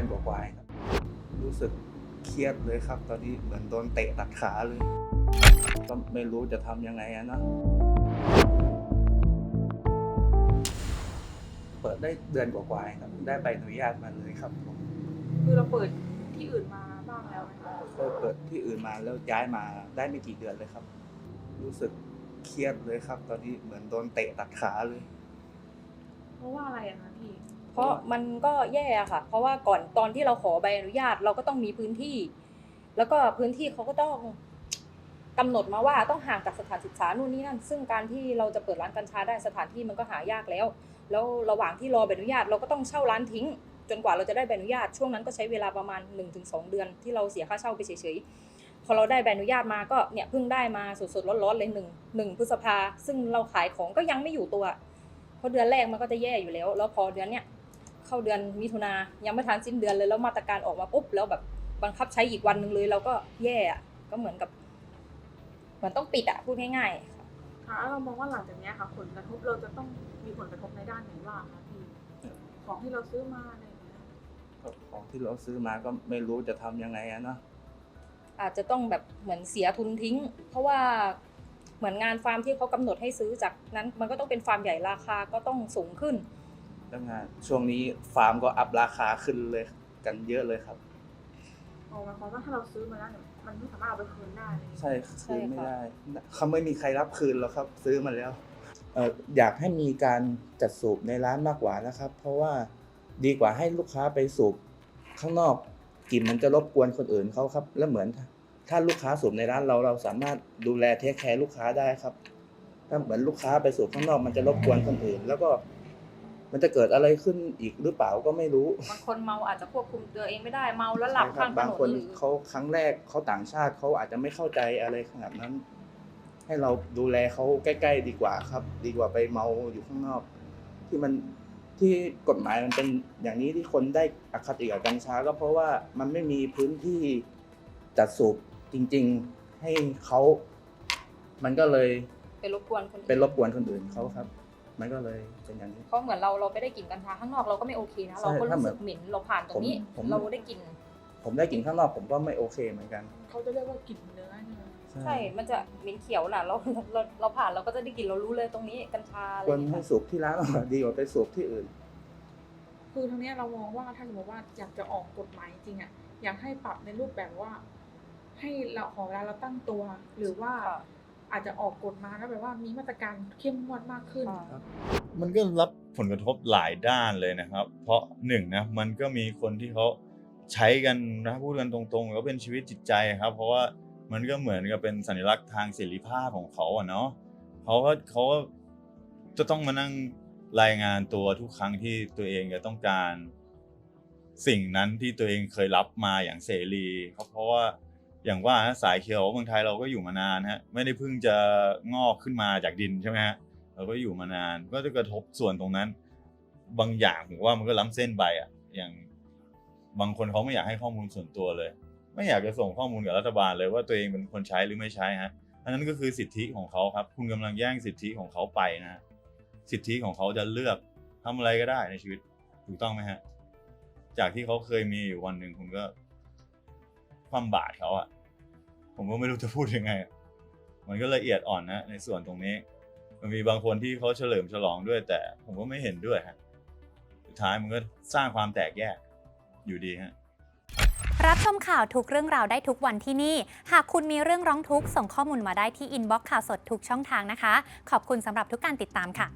อนกว่าๆเองครับ รู้สึกเครียดเลยครับ ตอนนี้เหมือนโดนเตะตัดขาเลย ก็ไม่รู้จะทำยังไงอะนะ เปิดได้เดือนกว่าๆเองครับ ได้ใบอนุญาตมาเลยครับผมคือเราเปิดที่อื่นมาบ้างแล้วไหมคะเคยเปิดที่อื่นมาแล้วย้ายมาได้ไม่กี่เดือนเลยครับ รู้สึกเครียดเลยครับ ตอนนี้เหมือนโดนเตะตัดขาเลย เพราะว่าอะไรอะคะพี่เพ ราะมันก็แย่อะค่ะ เพราะว่าก่อนตอนที่เราขอใบอนุญาตเราก็ต้องมีพื้นที่ แล้วก็พื้นที่เขาก็ต้องกำหนดมาว่าต้องห่างจากสถานศึกษานู่นนี่นั่น ซึ่งการที่เราจะเปิดร้านกัญชาได้สถานที่มันก็หายากแล้ว แล้วระหว่างที่รอใบอนุญาตเราก็ต้องเช่าร้านทิ้ง จนกว่าเราจะได้ใบอนุญาตช่วงนั้นก็ใช้เวลาประมาณ 1-2 เดือน ที่เราเสียค่าเช่าไปเฉยๆพอเราได้ใบอนุญาตมาก็เนี่ยเพิ่งได้มาสดๆร้อนๆเลยหนึ่งหนึ่งพฤษภาซึ่งเราขายของก็ยังไม่อยู่ตัวเพราะเดือนแรกมันก็จะแย่อยู่แล้ว แล้วพอเดือนเนี้ย เข้าเดือนมิถุนายังไม่ทันสิ้นเดือนเลยแล้วมาตรการออกมาปุ๊บแล้วแบบบังคับใช้อีกวันหนึ่งเลยเราก็แย่อะก็เหมือนกับ เหมือนต้องปิดอะพูดง่ายๆค่ะค่ะแล้วเรามองว่าหลังจากเนี้ยค่ะผลกระทบเราจะต้องมีผลกระทบในด้านไหนบ้างคะพี่ของที่เราซื้อมาอะไรอย่างเงี้ยของที่เราซื้อมาก็ไม่รู้จะทำยังไงอะนะอาจจะต้องแบบเหมือนเสียทุนทิ้ง เพราะว่าเหมือนงานฟาร์มที่เขากำหนดให้ซื้อจากนั้น มันก็ต้องเป็นฟาร์มใหญ่ราคาก็ต้องสูงขึ้น แล้วงานช่วงนี้ฟาร์มก็อัพราคาขึ้นเลยกันเยอะเลยครับออกมาความว่าถ้าเราซื้อมาแล้วเนี่ยมันไม่สามารถเอาไปคืนได้เลยใช่ใช่คืนไม่ค่ะได้เขาไม่มีใครรับคืนแล้วครับ ซื้อมาแล้วเอ่ออยากให้มีการจัดสูบในร้านมากกว่านะครับ เพราะว่าดีกว่าให้ลูกค้าไปสูบข้างนอกกลิ่นมันจะรบกวนคนอื่นเขาครับ แล้วเหมือนถ้าลูกค้าสูบในร้านเราเราสามารถดูแลเทคแคร์ลูกค้าได้ครับ ถ้าเหมือนลูกค้าไปสูบข้างนอกมันจะรบกวนคนอื่น แล้วก็ มันจะเกิดอะไรขึ้นอีกหรือเปล่าก็ไม่รู้บางคนเมาอาจจะควบคุมตัวเองไม่ได้เมาแล้วหลับใช่คข้ารังถบางนนคนหรือเขาครั้งแรกเขาต่างชาติเขาอาจจะไม่เข้าใจอะไรขนาดนั้น ให้เราดูแลเขาใกล้ ๆ ดีกว่าครับ ดีกว่าไปเมาอยู่ข้างนอก ที่มันที่กฎหมายมันเป็นอย่างนี้ที่คนได้อคติกับกัญชาก็เพราะว่ามันไม่มีพื้นที่จัดสูบจริง ๆให้เขา มันก็เลยไปรบกวนคนอื่น เป็นรบกวนคนอื่นเขาครับ มันก็เลยเป็นอย่างนี้ เพราะเหมือนเราเราไปได้กลิ่นกัญชาข้างนอกเราก็ไม่โอเคนะเราก็ใช่ถ้ารู้เหมืสึอนกเหม็นเราผ่านตรงนี้ผมผม เราได้กลิ่นผมได้กลิ่นข้างนอกผมก็ไม่โอเคเหมือนกันเขาจะเรียกว่ากลิ่นเนื้อใช่ไหมใช่ มันจะเหม็นเขียวน่ะเราเราเราผ่านเราก็จะได้กลิ่นเรารู้เลยตรงนี้กัญชาอะไรควรอย่างให้เงี้ยสูบที่ร้านดีกว่าไปสูบที่อื่น คือทางเนี้ยเรามองว่าถ้าสมมติว่าอยากจะออกกฎหมายจริงอะอยากให้ปรับในรูปแบบว่า ให้เราของเวลาเราตั้งตัว หรือว่าค่ะ อาจจะออกกฎมาแล้วแบบว่ามีมาตรการเข้มงวดมากขึ้นค่ะมันก็รับผลกระทบหลายด้านเลยนะครับ เพราะหนึ่งนะมันก็มีคนที่เขาใช้กันนะพูดกันตรงๆก็เป็นชีวิตจิตใจครับ เพราะว่ามันก็เหมือนกับเป็นสัญลักษณ์ทางเสรีภาพของเขาอะเนาะเขาก็เขาก็จะต้องมานั่งรายงานตัวทุกครั้งที่ตัวเองจะต้องการ สิ่งนั้นที่ตัวเองเคยรับมาอย่างเสรีครับเพราะว่า อย่างว่าสายเขียวเมืองไทยเราก็อยู่มานานฮะไม่ได้เพิ่งจะงอกขึ้นมาจากดินใช่ไหมฮะเราก็อยู่มานานก็จะกระทบส่วนตรงนั้น บางอย่างผมว่ามันก็ล้ำเส้นไปอะอย่างบางคนเขาไม่อยากให้ข้อมูลส่วนตัวเลย ไม่อยากจะส่งข้อมูลกับรัฐบาลเลยว่าตัวเองเป็นคนใช้หรือไม่ใช้ฮะอันนั้นก็คือสิทธิของเขาครับ คุณกำลังแย่งสิทธิของเขาไปนะสิทธิของเขาจะเลือกทำอะไรก็ได้ในชีวิตถูกต้องไหมฮะจากที่เขาเคยมีอยู่วันหนึ่งคุณก็ ความบาดเขาอะผมก็ไม่รู้จะพูดยังไง มันก็ละเอียดอ่อนนะในส่วนตรงนี้ มันมีบางคนที่เขาเฉลิมฉลองด้วย แต่ผมก็ไม่เห็นด้วยฮะสุดท้ายมันก็สร้างความแตกแยกอยู่ดีฮะรับชมข่าวทุกเรื่องราวได้ทุกวันที่นี่ หากคุณมีเรื่องร้องทุกข์ส่งข้อมูลมาได้ที่อินบ็อกซ์ข่าวสดทุกช่องทางนะคะ ขอบคุณสำหรับทุกการติดตามค่ะ